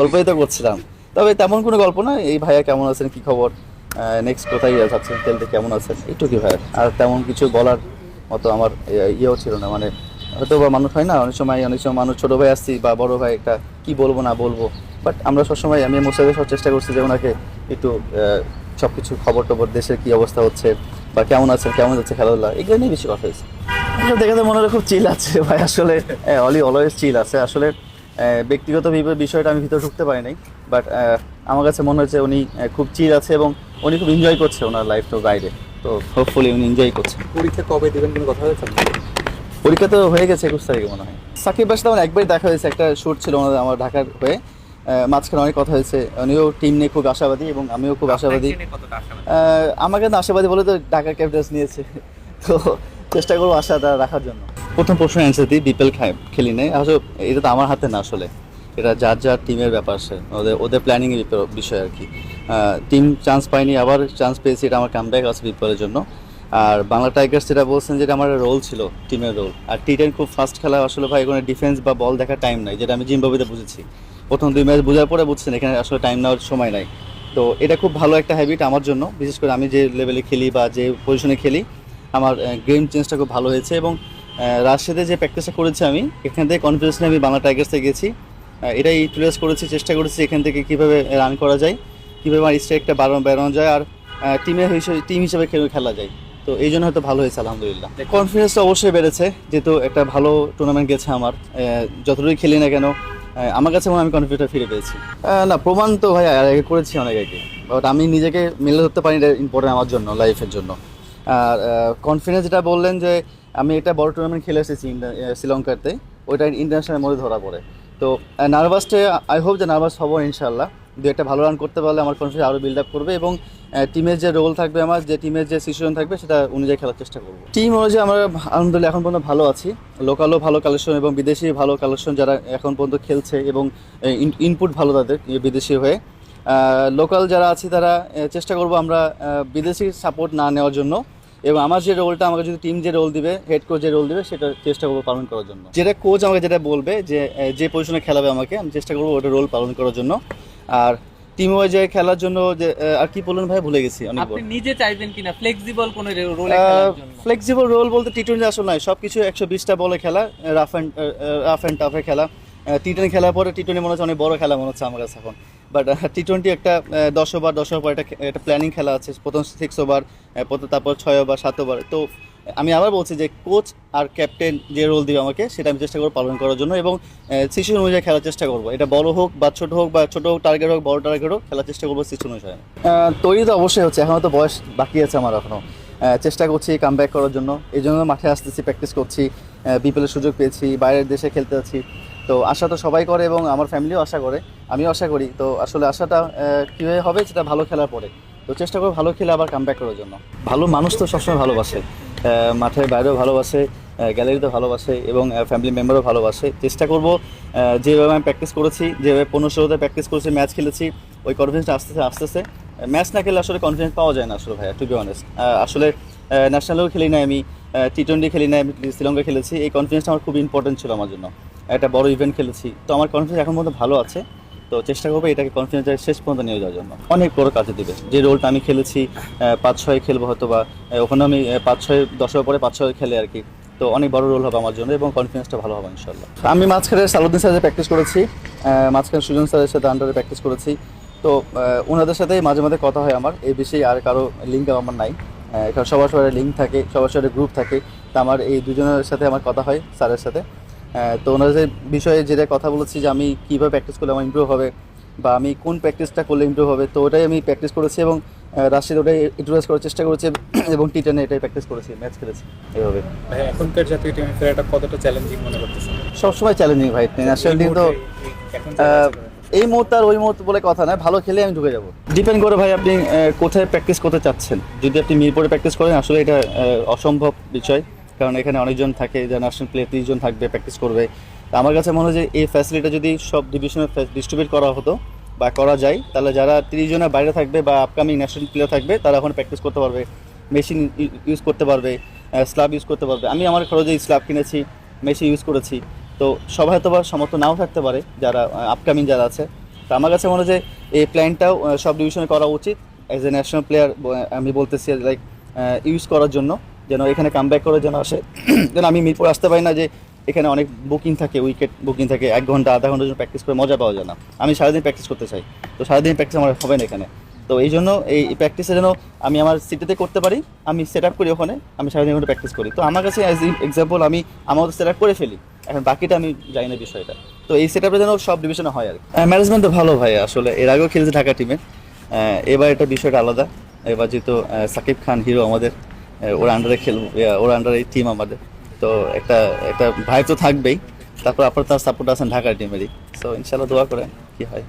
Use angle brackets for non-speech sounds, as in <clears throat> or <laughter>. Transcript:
গল্পই তো করছিলাম। তবে তেমন কোনো গল্প না। এই ভাইয়া কেমন আছেন? কি খবর? নেক্সট কোথায় যাচ্ছেন খেলতে কেমন আছেন? একটু কি ভাইয়া। আর তেমন কিছু বলার মতো আমার ইয়ে- ইয়েও ছিল না। মানে হয়তো বা মানুষ হয় না? অনেক সময় অনেক সময় মানুষ ছোটো ভাই আসছি বা বড় ভাই একটা কি বলব, না বলব। বাট আমরা সবসময় আমি মোসাইদের সব চেষ্টা করছি যে ওনাকে একটু সব কিছু খবর টবর দেশের কি অবস্থা হচ্ছে বা কেমন আছেন, কেমন যাচ্ছে খেলাধুলা, এগুলো নিয়ে বেশি কথা হয়েছে। দেখে তো মনে হয় খুব চিল আছে। ভাই, আসলে অলি অলওয়েজ চিল আছে। আসলে ব্যক্তিগত বিষয়টা আমি ভিতরে ঢুকতে পারি নাই বাট আমার কাছে মনে হচ্ছে উনি খুব চিল আছে এবং উনি খুব এনজয় করছে ওনার লাইফটা বাইরে। তো হোপফুলি উনি এনজয় করছেন পরীক্ষা কবে দেবেন? কোনো কথা হয়েছে? পরীক্ষা তো হয়ে গেছে একুশ তারিখে মনে হয়। সাকিব বাসার আমার একবারই দেখা হয়েছে একটা শ্যুট ছিল ওনাদের আমার ঢাকার হয়ে। মাঝখানে অনেক কথা হয়েছে উনিও টিম নিয়ে খুব আশাবাদী এবং আমিও খুব আশাবাদী। আমাকে তো আশাবাদী বলে তো ঢাকা ক্যাপিটালস নিয়েছে। তো চেষ্টা করব আশাটা রাখার জন্য। প্রথম প্রশ্ন অ্যান্সার দিই বিপিএল খেলি নেই। আসলে এটা তো আমার হাতে না আসলে। এটা যার যার টিমের ব্যাপার সে, ওদের ওদের প্ল্যানিং বিষয় আর কি। টিম চান্স পাইনি আবার চান্স পেয়েছি, এটা আমার কামব্যাক আছে বিপিএলের জন্য। আর বাংলা টাইগার্স যেটা বলছেন, যেটা আমার রোল ছিল টিমের রোল আর টি টেন খুব ফাস্ট খেলা, আসলে ভাই, কোনো ডিফেন্স বা বল দেখার টাইম নাই, যেটা আমি জিম্বাবুতে বুঝেছি। প্রথম দুই ম্যাচ বোঝার পরে বুঝছেন, এখানে আসলে টাইম নেওয়ার সময় নাই। তো এটা খুব ভালো একটা হ্যাবিট আমার জন্য, বিশেষ করে আমি যে লেভেলে খেলি বা যে পজিশনে খেলি, আমার গেম চেঞ্জটা খুব ভালো হয়েছে এবং রাজশাহীতে যে প্র্যাকটিসটা করেছি আমি এখান থেকে কনফিডেন্স নিয়ে আমি বাংলা টাইগার্সে গেছি। এটাই ইউটিলাইজ করেছি চেষ্টা করেছি এখান থেকে কীভাবে রান করা যায় কীভাবে আমার স্ট্রাইকটা বাড়ানো বেড়ানো যায় আর টিমের হিসেবে টিম হিসেবে খেলে খেলা যায়। তো এই জন্য হয়তো ভালো হয়েছে আলহামদুলিল্লাহ। কনফিডেন্সটা অবশ্যই বেড়েছে যেহেতু একটা ভালো টুর্নামেন্ট গেছে আমার আহ, যতটুকুই খেলি না কেন আমার কাছে মনে হয় আমি কনফিডেন্সটা ফিরে পেয়েছি। না প্রমাণ তো ভাই আর আগে করেছি অনেক আগে। বাট আমি নিজেকে মেলে ধরতে পারি এটা ইম্পর্টেন্ট আমার জন্য লাইফের জন্য। আর কনফিডেন্স যেটা বললেন যে আমি একটা বড় টুর্নামেন্ট খেলে এসেছি শ্রীলঙ্কাতে। ওইটা ইন্টারন্যাশনাল মধ্যে ধরা পড়ে। তো নার্ভাসটা আই হোপ যে নার্ভাস হব ইনশাল্লাহ দু একটা ভালো রান করতে পারলে আমার কনফিডেন্স আরও বিল্ড আপ করবে এবং টিমের যে রোল থাকবে আমার, যে টিমের যে সিচুয়েশন থাকবে সেটা অনুযায়ী খেলার চেষ্টা করব। টিম অনুযায়ী আমরা আলহামদুলিল্লাহ এখন পর্যন্ত ভালো আছি। লোকালও ভালো কালেকশন এবং বিদেশি ভালো কালেকশন যারা এখন পর্যন্ত খেলছে এবং ইনপুট ভালো তাদের বিদেশি হয়ে। লোকাল যারা আছি তারা চেষ্টা করব আমরা বিদেশি সাপোর্ট না নেওয়ার জন্য। এবং আমার যে রোলটা আমাকে যদি টিম যে রোল দিবে হেড কোচ যে রোল দিবে সেটা চেষ্টা করব পালন করার জন্য। যেটা কোচ আমাকে যেটা বলবে যে যে পজিশনে খেলাবে আমাকে আমি চেষ্টা করব ওটা রোল পালন করার জন্য। আর টিম ওয়াইজে খেলার জন্য যে আর কি বললেন ভাই? ভুলে গেছি অনেক আপনি নিজে চাইবেন কিনা? ফ্লেক্সিবল কোন রোলে খেলার জন্য? ফ্লেক্সিবল রোল বলতে টি টোয়েন্টি আসলে নয় সব কিছু একশো বিশটা বলে খেলা রাফ অ্যান্ড রাফ অ্যান্ড টাফে খেলা। টি টোয়েন্টি খেলার পরে টি টোয়েন্টি মনে হচ্ছে অনেক বড় খেলা মনে হচ্ছে আমার কাছে এখন। বাট টি টোয়েন্টি একটা দশ ওভার দশ ওভার একটা একটা প্ল্যানিং খেলা আছে। প্রথম সিক্স ওভার তারপর ছয় ওভার সাত ওভার তো, আমি আবার বলছি যে কোচ আর ক্যাপ্টেন যে রোল দিবে আমাকে, সেটা আমি চেষ্টা করব পালন করার জন্য এবং সিচুয়েশন অনুযায়ী খেলার চেষ্টা করব। এটা বড় হোক বা ছোট হোক বা ছোট হোক টার্গেট হোক, বড় টার্গেট হোক, খেলার চেষ্টা করব সিচুয়েশন অনুযায়ী। তৈরি তো অবশ্যই হচ্ছে এখনও তো বয়স বাকি আছে আমার এখনও চেষ্টা করছি কাম করার জন্য। এই জন্য মাঠে আসতেছি প্র্যাকটিস করছি। বিপিএলের সুযোগ পেয়েছি, বাইরের দেশে খেলতে যাচ্ছি তো আশা তো সবাই করে এবং আমার ফ্যামিলিও আশা করে, আমিও আশা করি। তো আসলে আশাটা কীভাবে হবে সেটা ভালো খেলার পরে। তো চেষ্টা করব ভালো খেলে আবার কাম করার জন্য। ভালো মানুষ তো সবসময় ভালোবাসে মাঠের বাইরেও ভালোবাসে গ্যালারিতে ভালোবাসে এবং ফ্যামিলি মেম্বারও ভালোবাসে। চেষ্টা করব যেভাবে আমি প্র্যাকটিস করেছি, যেভাবে পনেরো ষোলোতে প্র্যাকটিস করেছি ম্যাচ খেলেছি, ওই কনফিডেন্সটা আসতেছে আসতেছে। ম্যাচ না খেলে আসলে কনফিডেন্স পাওয়া যায় না আসলে ভাইয়া টু বি অনেস্ট আসলে ন্যাশনালেও খেলি না আমি টি টোয়েন্টি খেলি না আমি শ্রীলঙ্কা খেলেছি। এই কনফিডেন্সটা আমার খুব ইম্পর্টেন্ট ছিল আমার জন্য। একটা বড় ইভেন্ট খেলেছি। তো আমার কনফিডেন্স এখন পর্যন্ত ভালো আছে। তো চেষ্টা করব এটাকে কনফিডেন্সের শেষ পর্যন্ত নিয়ে যাওয়ার জন্য। অনেক বড় কাজে দিবে। যে রোলটা আমি খেলেছি পাঁচ ছয় খেলব হয়তো বা ওখানে আমি পাঁচ ছয় দশের পরে পাঁচ ছয় খেলে আর কি। তো অনেক বড় রোল হবে আমার জন্য এবং কনফিডেন্সটা ভালো হবে ইনশাল্লাহ আমি মাঝখানে সালুদ্দিন স্যারের প্র্যাকটিস করেছি। মাঝখানে সুজন স্যারের সাথে আন্ডারে প্র্যাকটিস করেছি। তো ওনাদের সাথে মাঝে মাঝে কথা হয় আমার। এই বিষয়ে আর কারও লিঙ্ক আমার নাই। কারণ সবার সবার লিঙ্ক থাকে, সবার সবার গ্রুপ থাকে। তো আমার এই দুজনের সাথে আমার কথা হয় স্যারের সাথে। তো ওনাদের বিষয়ে যেটা কথা বলেছি যে আমি কীভাবে প্র্যাকটিস করলে আমার ইমপ্রুভ হবে বা আমি কোন প্র্যাকটিসটা করলে ইমপ্রুভ হবে তো ওটাই আমি প্র্যাকটিস করেছি এবং রাশিদ ওটাই ইউটিলাইজ করার চেষ্টা করেছি এবং টি টেনে এটাই প্র্যাকটিস করেছি ম্যাচ খেলেছি এইভাবে ভাই এখনকার জাতীয় টিমে ফেরাটা কতটা চ্যালেঞ্জিং মনে করতেছেন? সবসময় চ্যালেঞ্জিং ভাই ন্যাশনাল টিম তো। এই মুহূর্তে আর ওই মুহূর্তে বলে কথা নয় ভালো খেলে আমি ঢুকে যাব। ডিপেন্ড করে ভাই আপনি কোথায় প্র্যাকটিস করতে চাচ্ছেন? যদি আপনি মিরপুরে প্র্যাকটিস করেন আসলে এটা অসম্ভব বিষয়। কারণ এখানে অনেকজন থাকে, যারা ন্যাশনাল প্লেয়ার তিরিশজন থাকবে প্র্যাকটিস করবে। তো আমার কাছে মনে হয় যে এই ফ্যাসিলিটি যদি সব ডিভিশনে ডিস্ট্রিবিউট করা হতো বা করা যায়, তাহলে যারা তিরিশ জনের বাইরে থাকবে বা আপকামিং ন্যাশনাল প্লেয়ার থাকবে, তারা এখন প্র্যাকটিস করতে পারবে মেশিন ইউজ করতে পারবে স্ল্যাব ইউজ করতে পারবে। আমি আমার খরচে স্ল্যাব কিনেছি মেশিন ইউজ করেছি। তো সবাই হয়তো বা সমর্থ নাও থাকতে পারে, যারা আপকামিং যারা আছে। তো আমার কাছে মনে হয় যে এই প্ল্যানটাও সব ডিভিশনে করা উচিত। অ্যাজ এ ন্যাশনাল প্লেয়ার আমি বলতেছি লাইক ইউজ করার জন্য। যেন এখানে কাম ব্যাক করে যেন আসে। <clears throat> যেন আমি মিরপুর আসতে পারি না যে এখানে অনেক বুকিং থাকে উইকেট বুকিং থাকে, এক ঘণ্টা, আধা ঘণ্টার জন্য প্র্যাকটিস করে মজা পাওয়া যায় না। আমি সারাদিন প্র্যাকটিস করতে চাই। তো সারাদিন প্র্যাকটিস আমার হবে না এখানে। তো এই জন্য এই প্র্যাকটিসে যেন আমি আমার সিটিতে করতে পারি, আমি সেট আপ করি ওখানে, আমি সারাদিন ওখানে প্র্যাকটিস করি। তো আমার কাছে অ্যাজ এক্সাম্পল আমি আমার সেট আপ করে ফেলি। এখন বাকিটা আমি জানি না বিষয়টা। তো এই সেট আপটা যেন সব ডিভিশনে হয় আর ম্যানেজমেন্ট তো ভালো ভাই আসলে। এর আগেও খেলছে ঢাকা টিমে এবার এটা বিষয়টা আলাদা। এবার যেহেতু সাকিব খান হিরো আমাদের। ওর আন্ডারে খেলব ওর আন্ডারে টিম আমাদের। তো একটা একটা ভাই তো থাকবেই। তারপর আপনার তার সাপোর্ট আছেন ঢাকার টিমেরই তো ইনশাল্লাহ দোয়া করেন, কি হয়।